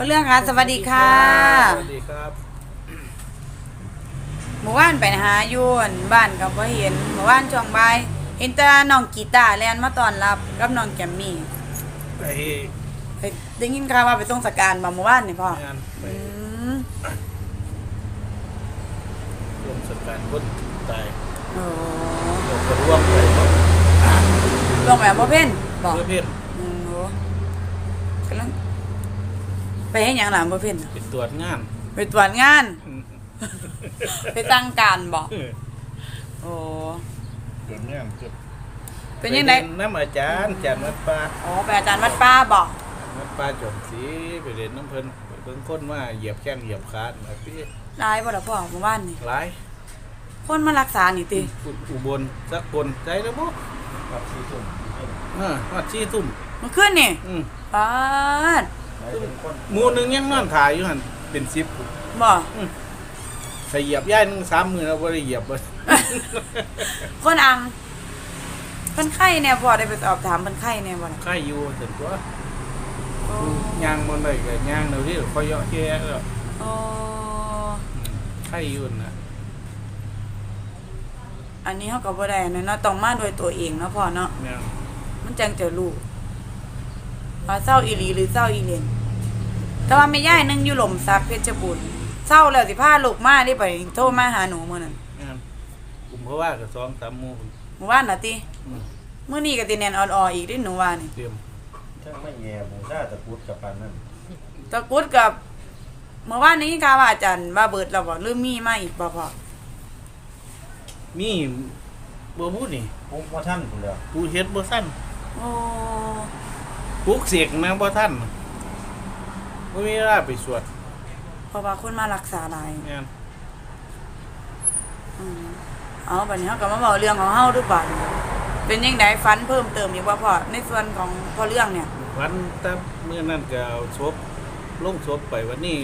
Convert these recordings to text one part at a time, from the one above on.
พ่อเรื่องค่ะสวัสดีค่ะ สวัสดีครับเมื่อวานไปหาอยู่อั่นบ้านก็บ่เห็นเมื่อวานช่วงบ่ายเห็นแต่น้องกีตาร์แลนมาต้อนรับกับน้องแกมมี่ไปไปได้ยินข่าวว่าไปต้องสการบ่เมื่อวานนี่พ่องานไปอืมร่วมสการคนตายโอ้เราก็ร่วมไปเนาะลงแบบบ่เพ่นบอกเพื่อเพศอืมโอ้กำลัง ไปเฮ็ดหยังล่ะบ่เพ่นน่ะเป็นตรวจงานไปตรวจงาน ไปตั้งการบ่โอ้ตรวจงานครับเป็นยังไงปน้ำอาจารย์จันวัดป่าอ๋อไปอาจารย์วัดป้าบอกวัดป่าจอมศรีไปเรียนน้ำเพลินไปเบิ่งคนว่าเหยียบแข้งเหยียบขาแบบพี่ลายบ่ล่ะพ่อเมื่อวานนี่ หลายคนมารักษานี่ติอุอุบลสักคนใจแล้วบ่วัดชีตุ่มเออวัดชีตุ่มเมื่อคืนนี่อืมปาด หมู่หนึงยังนอนถ่ายอยู่หั่นเป็น10บ่ใส่เหยียบย่ายหนึงสามมือแล้วบ่ได้เหยียบบ่คนอังคนไข้เนี่ยพ่อได้ไปสอบถามคนไข้เนี่ยบ่ล่ะใครอยู่ถึงตัวโอ้ย่างบนได้ก็ย่างเดี๋ยวนี้คอยเยาะแย่แล้วโอ้ใครอยู่นะอันนี้เฮาก็บ่ได้นะเนาะต้องมาด้วยตัวเองเนาะพ่อเนาะ เนี่ยมันจังจะรู้ ว่าเศร้าอีหลีหรือเศร้าอีเลนแต่ว่าแม่ย่ายนึงอยู่หล่มซับเพชรบุรีเศร้าแล้วสิพาลูกมาได้ไปโทรมาหาหนูมื้อนั้นเนี่ยกลุ่มเพราะว่ากับสองสามหมู่เมื่อวานน่ะติอืมมื้อนี้ก็สิแน่นอ่อนๆอีกเด้หนูว่านี่เตรียมช่างไม่แย่หมูซาตะพุดกับปานนั่นตะกรุดกับเมื่อวานนี้กาว่าอาจารย์ว่าเบิดแล้วบ่หรือมีมาอีกบ่พ่อมีบ่พูดนี่ผมว่าท่านผมแล้วกูเฮ็ดบ่ทันโอ้ป ลุกเสกนะบ่ทันบ่มีเวลาไปสวดเพราะว่าคนมารักษาหลายเนี่ยอืมเอาบัดนี้เฮาก็มาเว้าเรื่องของเฮาดูบัดเป็นจังไดฝันเพิ่มเติมอีกบ่พ่อในส่วนของพ่อเรื่องเนี่ย วันแต่เมื่อนั้นก็เอาศพลงศพไปวันนี้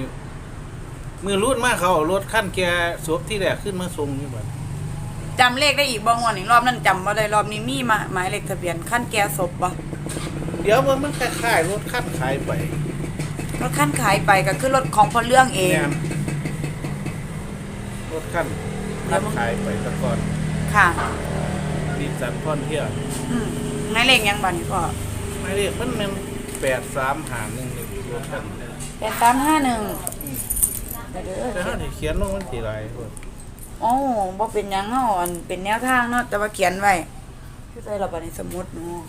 มือรุ่นมาเขาเอารถขั้นแกศพที่แรกขึ้นมาส่งนี่บัดจำเลขได้อีกบ่งวดอีกรอบนั้นจำบ่ได้รอบนี้มีมาหมายเลขทะเบียนคันแก่ศพบ่ เดี๋ยวมันมันคล้ายๆรถขั้นขายไปรถคันขายไปก็คือรถของพ่อเรื่องเอง เนี่ยรถขั้นขั้นขายไปแตะก่อนค่ะดิสันพอนเที่ยวอืมหมายเลขหยังบ่นี่พ่อไม่เรียกมันเป็นแปดสามหาหนึ่งรถขั้น8351เดี๋ยวเด้แต่อถ้าที่เขียนลงมันสีไรพวกโอ้บ่เป็นหยังเนาะอันเป็นแนวทางเนาะแต่ว่าเขียนไว้คือใส่ระบาดในสมุดเนาะ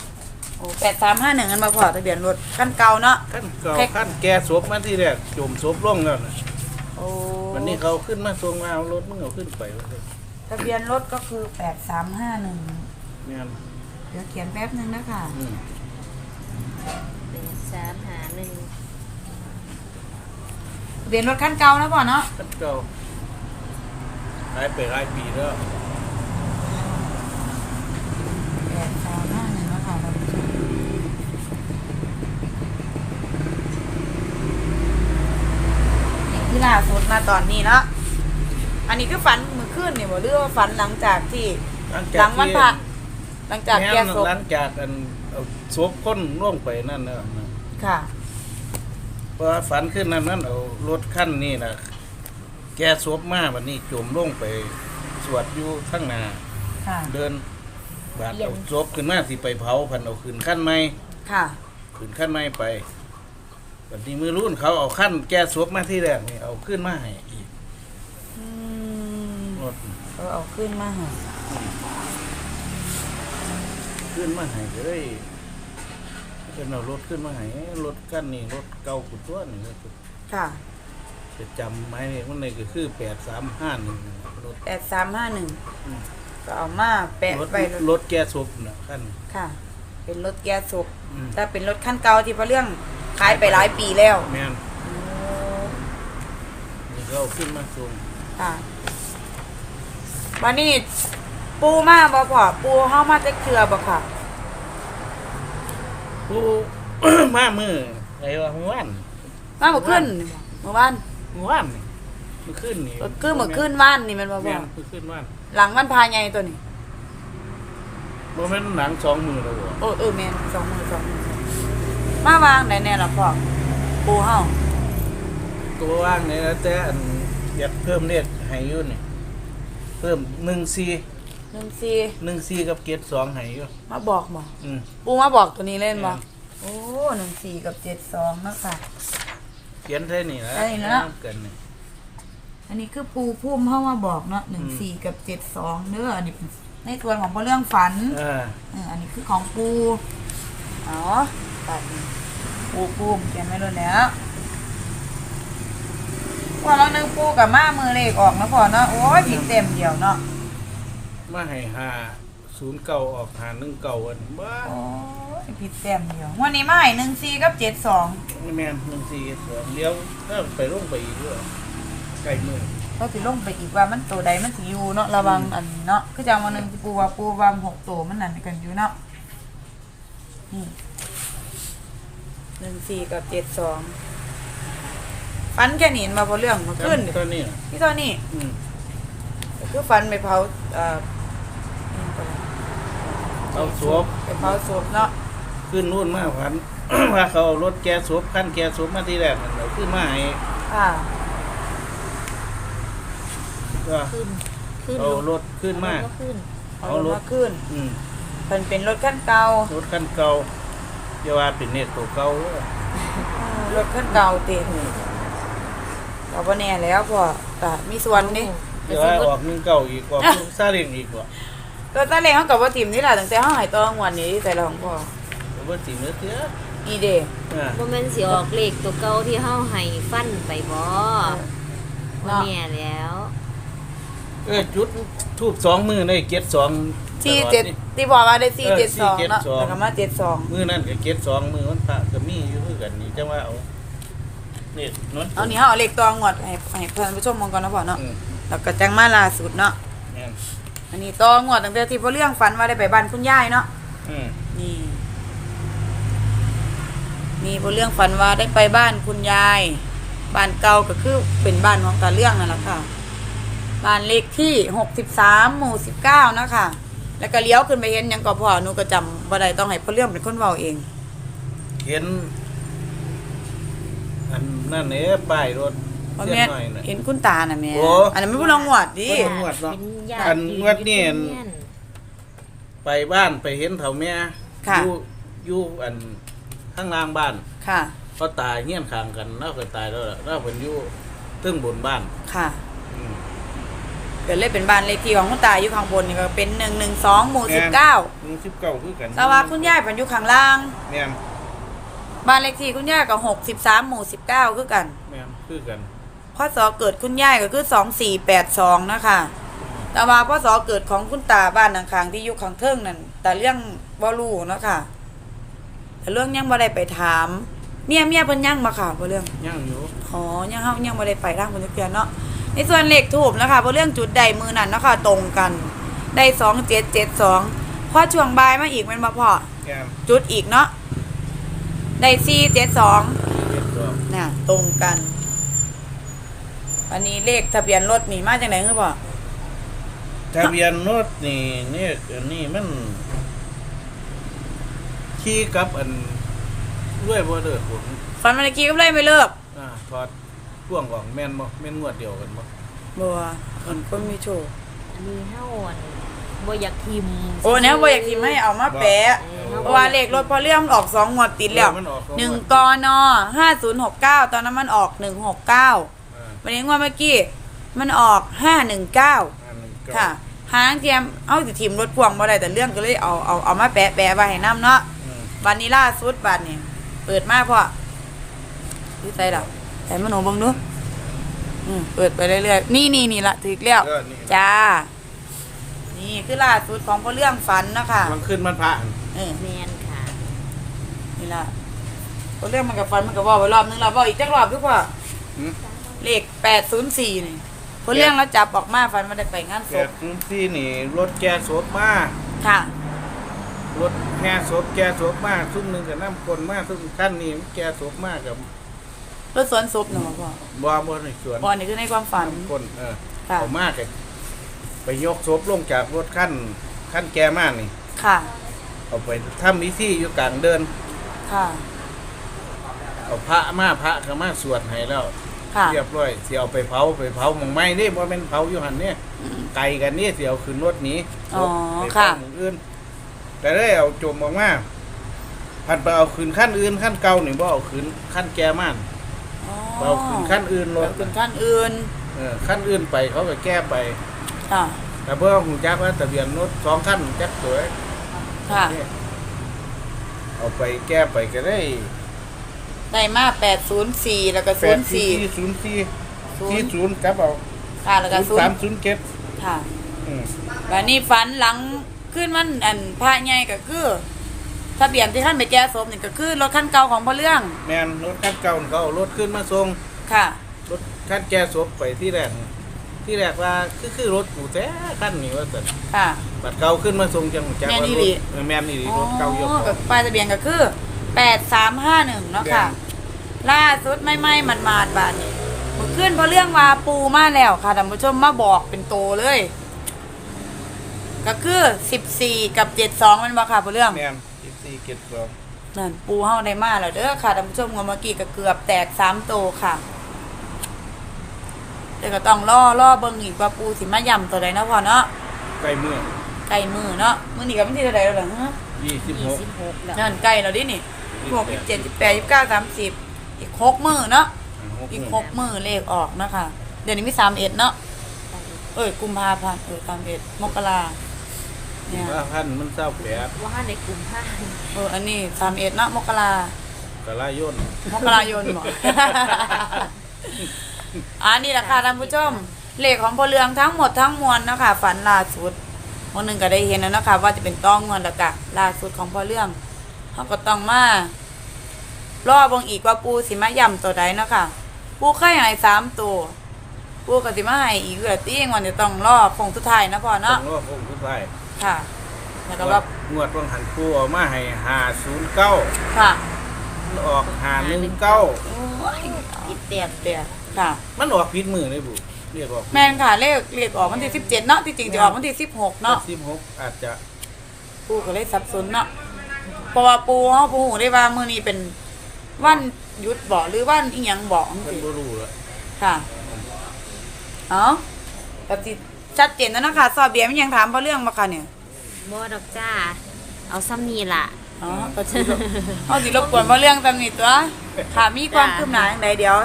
โอ้8351อันบ่พอทะเบียนรถคันเก่าเนาะ ขั้นเก่าแค่ ขั้นแกศพมาที่แรกจมศพลงแล้วนะโอ้วันนี้เขาขึ้นมาทรงมาเอารถมึงเอาขึ้นไปว่าซั่นทะเบียนรถก็คือ8351เนี่ยเดี๋ยวเขียนแป๊บนึงนะคะอืมเป็นสามหาหนึ่งทะเบียนรถคันเก่านะพ่อเนาะขั้นเก่าขายไปหลายปีแล้ว8351นะคะท่านผู้ชมนี่ คือล่าสุดมาตอนนี้เนาะอันนี้คือฝันเมื่อคืนนี่บ่หรือว่าฝันหลังจากที่ หลังหลังวันพระหลังจากแม่แก้นศพหลังจากอันเอาศพคนล่วงไปนั่นเนอะค่ะเพราะว่าฝันขึ้นนั้นนั้นเอารถขั้นนี่นะแกศพมาวันนี้จมลงไป สวดอยู่ข้างหน้าค่ะเดินบาดเอาศพขึ้นมาสิไปเผาพันเอาขึ้นขั้นไม้ค่ะขึ้นขั้นไม้ไป วันนี้มือรุ่นเขาเอาขั้นแกศพมาที่แรกนี่เอาขึ้นมาให้อีกอืมรถเขาเอาขึ้นมาใหาขึ้นมาให้ก็เลยเป็นเอารถขึ้นมาให้รถขั้นนี่รถเก่ากุดตัวนี่ค่ะจะจำไม้นี่มันเลยก็คือแปดสามห้าหนึ่งรถแปดสามห้าหนึ่งอืมก็เอามาแปะรถไปรถรถแกศพนะขั้นค่ะ เป็นรถแก๊สศพอืมถ้าเป็นรถคันเก่าที่พระเรื่อง ขายไปหลายปีแล้วแม่นนี่เขาเอาขึ้นมาส่งค่ะวันนี้ปูมาบ่พอปูเฮามาจะเกลือบ่ค่ะผู้มามือไอ้ว่าเมื่อวานมาเมื่อคืนเมื่อวานเมื่อวานนี่เมื่อคืนนี่เออคือเมื่อคืนวานนี่แมันบ่พแม่อนเมื่อคืนว่านหลังวันพาใหญ่ตัวนี้บ่แม่นหนังสองมือแล้วบ่โอ้เออแม่นสองมือสองมือ มาวางไหนแน่ล่ะพ่อปูเฮาตัวว่างนี่แล้วแต่อันอยากเพิ่มเลขให้อยู่นี่เพิ่มหนึ่งสี่หนึ่งสี่หนึ่งสี่กับเกตสองให้อยู่มาบอกบ่อืม ปูมาบอกตัวนี้เล่นบ่อืม โอ้หนึ่งสี่กับเจ็ดสองเนาะค่ะ เขียนแค่นี้นะได้แล้วเกินนี่ อันนี้คือปูพุ่มเข้ามาบอกเนาะหนึ่งสี่กับเจ็ดสองเด้ออันนี้เป็นในส่วนของเรื่องฝัน เออ เอออันนี้คือของปู อ๋อ ตัดนี่ปูปูมเขียนไว้แล้วแล้วพอเรานึงปูกับมามือเลขออกนะพอเนาะโอ้ยผิดเต็มเดียวเนาะมาให้หาศูนย์เก่าออกหาหนึ่งเก่าอันบ้าโอ้ยผิดเต็มเดียววันนี้มาให้หนึ่งสี่กับเจ็ดสองแม่นหนึ่งสี่สองเลี้ยวถ้าไปลงไปอีกด้วยใกลมือก็สิลงไปอีกว่ามันตัวใดมันสิอยู่เนาะระวังอันเนาะคือจังวันหนึ่งปูว่าปูว่าหกตัวมันนั่นกันอยู่เนาะนี่ หนึ่งสี่กับเจ็ดสองฟันแค่นี้มาพอเรื่องมาขึ้นตอนนี้พี่ตอนนี้อืมคือฟันไปเผาเอ่ออิหยังก่อนเอาสวบไปเผาศพเนาะขึ้นนู่นมาพันว่าเขาเอารถแกสวบขั้นแกสวบมาที่แรกมันเอาขึ้นมาให้ค่ะก็ขึ้นขึ้นเอารถขึ้นมาก็ขึ้นเอาเอารรถถมาขึ้นอืมมันเป็นรถขั้นเก่ารถขั้นเก่า อย่าว่าเป็นเน็ตตัวเก่าเด้อรถขั้นเก่าติเราบ่แน่แล้วพอแต่มีส่วนนี่อย่าว่าออกหนึ่งเก่าอีกออกซาเล้งอีกว่ะตัวตาเล้งเขากับว่าทีมนี่แหละตั้งแต่เขาหายตัวงวันนี้ใส่เราของพ่อเอาเบ่สิเนื้อเตี้ยอีเดย์อ่า บ่แม่นสิออกเลขตัวเก่าที่เฮาให้ฟันไปบ่บ่แน่แล้ว เออจุด ทูบสองมือได้เก็ดสองที่เจ็ดที่บอกว่าได้สี่เออเจ็ดสองเนาะ472 แล้วก็มาเจ็ดสองมือนั่นก็เก็ดสองมือมันพระก็มีอยู่คือกันนี่จังว่าเอานี่นวลเอานี่เขาเอาเหล็กตัวงวดให้ให้เพื่อนผู้ชมมองก่อนนะพ่อเนาะอืมแล้วก็จังมาล่าสุดเนาะแม่นอันนี้ตัวงวดตั้งแต่ที่พอเรื่องฝันว่าได้ไปบ้านคุณยายเนาะอืมนี่มีพอเรื่องฝันว่าได้ไปบ้านคุณยายบ้านเก่าก็คือเป็นบ้านของตาเรื่องนั่นแหละค่ะ บ้านเลขที่หกสิบสามหมู่สิบเก้านะคะ แล้วก็เลี้ยวขึ้นไปเห็นหยังก็พอหนูก็จำบ่ได้ต้องให้พอเรื่องเป็นคนเว้าเอง เห็น อันนั่นเอ๋ป้ายรถเพราะเสี้แม่ยนหน่อยน่ะ เห็นคุณตาน่ะแม่โอ้ อันนั้นไม่พูดลองหวดดิบ่ต้องงวดเนาะเป็นญาอันติงวดนี่อยู่ที่ไปบ้านไปเห็นเถาแม่ค่ะ อยู่อยู่อันข้างล่างบ้านค่ะเขาตายเงี้ยนข้างกันแล้วก็ตายแล้วล่ะแล้วเพิ่นอยู่เทึงบนบ้านค่ะ อืม เกิดเลยเป็นบ้านเลขที่ของคุณตาอยู่ข้างบนนี่ก็เป็นหนึ่งหนึ่งสองหมู่สิบเก้าหนึ่งสิบเก้าคือกันแต่ว่าคุณยายเป็นอยู่ข้างล่างแม่นบ้านเลขที่คุณยายก็หกสิบสามหมู่สิบเก้าคือกันแม่นคือกันพ่อสอเกิดคุณยายก็คือสองสี่แปดสองนะคะแต่ว่าพ่อสอเกิดของคุณตาบ้านข้างๆที่อยู่ข้างเทิงนั่นแต่เรื่องบ่รู้เนาะค่ะแต่เรื่องยังบ่ได้ไปถามเมียเมียเพิ่นยังมาค่ะบ่เรื่องย่างอยู่อ๋อยังเฮายังบ่ได้ไปทางเพิ่นจักเทื่อเนาะ ในส่วนเลขทูบนะคะบ่เรื่องจุดใดมือนั้นเนาะค่ะตรงกัน ได้2772พอช่วงบ่ายมาอีกแม่นบ่พ่อแก้มจุดอีกเนาะได้472เจ็ดสองน่ะตรงกัน อันนี้เลขทะเบียนรถนี่มาจากไหนคือพ่อทะเบียนรถนี่นี่อันนี้มันขี่กับอันด้วยบ่เด้อผมฟันมันกี้ก็เลยไม่เลิกอ่าถอด พ่วงออกแม่นบ่แม่นงวดเดียวกันบ่บัวมันก็มีโชว์อันนี้เฮาอันบ่อยากทิมโอ้เนี่ยบ่อยากทีมให้เอามาแปะเออเพราะว่าเลขรถพอเลื่อมออกสองงวดติดแล้วมันออกสอหนึ่งวดกนห้าศูนย์หกเก้าตอนนั้นมันออกหนึ่งหกเก้าอ่าวันนี้งวดเมื่อกี้มันออกห้าหนึ่งเก้าอันหนึ่งเก้าค่ะหางเทียมเอาสิทีมรถพ่วงบ่ได้แต่เรื่องก็เลยเอาเอาเอามาแปะแปะไว้ให้น้ำเนาะอืมวันนี้ล่าสุดบัตรเนี่ยเปิดมาพ่อที่ใส่ดอก ใส่มันหนูเบังดูอืมเปิดไปเรื่อยๆนี่นี่นี่ละถึกแล้วเออนี่ จ้า นี่คือล่าสุดของพ่อเรื่องฝันเนาะคะมันขึ้นมันพระอันเออแม่นค่ะ นี่ละพ่อเรื่องมันกับฝันมันกับว่าไปรอบนึงเราบอกอีกจักรอบคือพ่อหืมเลขแปดศูนย์สี่นี่พ่อเรื่องเราจับออกมาฝันมันได้ไปงานศแปพดพื้นที่นี่รถแกศพมาค่ะ รถแห่ศพแกศพมาซุ่มหนึงกับน้ำคนมาซุ่มขั้นนี้แกศพมากับ รถสวนศพเนาะพ่อบ่บ่ในสวนพ่อนี่คือในความฝันน้ำคนเออค่ะเอามากเลยไปยกศพลงจากรถขั้นขั้นแกมากนี่ค่ะเอาไปทำวิธีอยู่กลางเดิน ค่ะ เอาพระมาพระก็มาสวดให้แล้วค่ะเรียบร้อยสิเอาไปเผาไปเผาหมองไม้นี่บ่แม่นเผาอยู่หั่นเนี่ยไกลกันนี่สิเอาขึ้นรถหนี้อ๋อไปค่ะเผาหมู่อื่น แต่ได้เอาจมออกมาพันไปเอาขึ้นขั้นอื่นขั้นเก่านี่บ่เอาขึ้นขั้นแก่มานอ๋อ เอาขึ้นขั้นอื่นรเอาถขึ้นขั้นอื่นเออขั้นอื่นไปเขาก็แก้ไปค่ะแต่เพื่อหูจักว่าทะเบียนรถสองขั้นจักสวยค่ะเนี่ยเอาไปแก้ไปก็ได้ ได้มา804แล้วก็แปดสี่04ศูนย์สี่ศูสี่นย์ศูนย์ครับเอาค่ะแล้วก็ศูนย์สามศูนย์เจ็ด0ค่ะอืมบัดนี้ฝันหลังขึ้นมันอันพระใหญ่ก็คือ ทะเบียนที่ท่านไปแก้ศพนี่ก็คือรถคันเก่าของพ่อเรื่องแมนรถขั้นเก่าเขาเอารถขึ้นมาส่งค่ะ รถขั้นแก้ศพไปที่แรกที่แรกว่าคือคือรถกูแท้ขั้นนี้ว่าสันค่ะ บัดเก่าขึ้นมาส่งจังหูจักแม่นว่าอีรหลี ถเออแมนนี่รถเก่ายกอ๋อเขากับป้ายทะเบียนก็คือแปดสามห้าหนึ่งเนาะค่ะ ล่าสุดไม่ไม่มันมาดบาทนี่เมื่อขึ้นเพราะเรื่องว่าปูมาแล้วค่ะท่านผู้ชมมาบอกเป็นโตเลย ก็คือสิบสี่กับเจ็ดสองมันมาค่ะเพราะเรื่อง แมน สิบสี่เจ็ดสองนั่นปูเฮาได้มาแล้วเด้อค่ะท่านผู้ชมงวดเมื่อกี้ก็เกือบแตกสามโตค่ะแต่ก็ต้องล่อล่อเบิ่งอีกว่าปูสิมาย่ำตัวใดเนาะพ่อเนาะใกล้เมื่อไก่มือเนาะมื้อนี้ก็เป็นที่เท่าใดแล้วล่ะฮะยี่สิบหก26แล้วนั่นใกล้แล้วดินี่พวกยี่สิบเจ็ดยี่สิบแปดยี่สิบเก้าสามสิบอีกหกมือเนาะอีกหกมือเลขออกนะคะเดี๋ยวนี้มีสามเอ็ดเนาะเอ้ยกุมภาพันธ์เออสามเอ็ดมกรา เนี่ยว่าพันมันเศร้าแปดว่าในกลุ่มผ้าเอออันนี้สามเอ็ดเนาะมกรากะลายนมกรายนหมออันนี้แหละค่ะท่านผู้ชมเลขของพลเรืองทั้งหมดทั้งมวลนะคะฝันล่าสุดวันหนึ่งก็ได้เห็นแล้วนะคะ ว่าจะเป็นต้องเงินแล้วกะล่าสุดของพลเรื่องเขาก็ต้องมารอเบงอีกว่าปูสิมาย่ำตัวใดเนาะคะปูเคยใหายสามตัวปูก็สิมาให้อีกเอือตี้งวันจะต้องรอคงสุดท้ายนะพ่อต้อเนาะงรอคงสุดท้าย ค่ะแล้วก็ว่างวดวังหันปูเอามาให้หาศูนย์เก้าค่ะออกหาหนึ่งเก้าโอ้ยติดเตียบเดียวค่ะ มันออกผิดมือเลยบุเรียกว่าแม่นค่ะเลขเลขออกวันที่สิบเจ็ดเนาะที่จริงจะออกวันที่สิบหกเนาะสิบหกอาจจะปูก็เลยสับสนเนาะเพราะว่าปูเขาปูหูได้ว่ามื้อนี้เป็นวันหยุดบ่หรือวันอีหยังบ่จังมันซี่บ่รู้แล้วค่ะ เอ้าก็สิ ชัดเจนแล้วนะคะสอบเบียร์มันยังถามเพราะเรื่องมาค่ะเนี่ยบ่ดอกจ้า เอาซ้ำนี่ล่ะ อ๋อก็สิรบเอาสิรบกวนเพราะเรื่องตำหนิตัวค่ะมีความคืบหน้าอย่างใดเดี๋ยว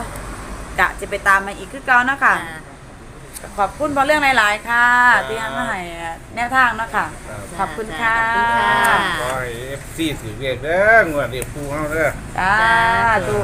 กะจะไปตามมาอีกคือเก่าเนาะค่ะ ขอบคุณเพราะเรื่องหลาย ๆ ค่ะที่ให้มาให้แนวทางเนาะค่ะ ขอบคุณค่ะขอบคุณค่ะ ขอให้เอฟซีถือเรียกเด้องวดเรียกปูเฮาเด้อ จ้าจ้า ตุ